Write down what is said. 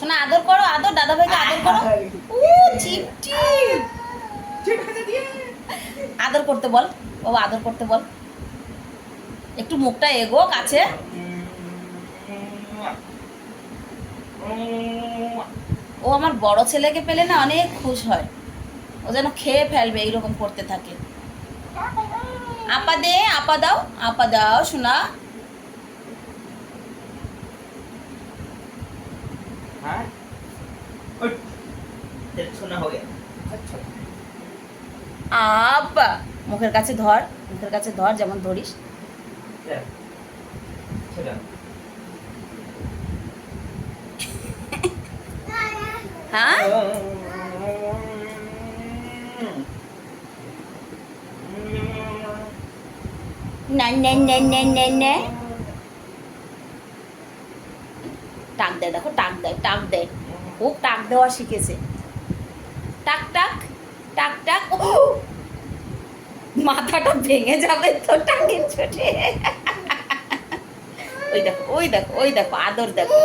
শোনা আদর করো আদর দাদা ভাইকে আদর করো। ও চিপটি আদর করতে বল বাবা আদর করতে বল। একটু মুখটা এগো কাছে। ও আমার বড় ছেলেকে পেলে না অনেক খুশ হয়। ও যেন খেয়ে ফেলবে এইরকম করতে থাকে। আপা দে আপা দাও আপা দাও শোনা না হয়ে। আচ্ছা। আব্বা মুখের কাছে ধর মুখের কাছে ধর যেমন ধরিস। হ্যাঁ? টাক দেয় দেখো টাক দেয় টাক দেয় খুব টাক দেওয়া শিখেছে। টাক টাক টাক টাক। ও মাথাটা ভেঙে যাবে তো টাকের ছোটে। ওই দেখো ওই দেখো ওই দেখো, আদর দেখো।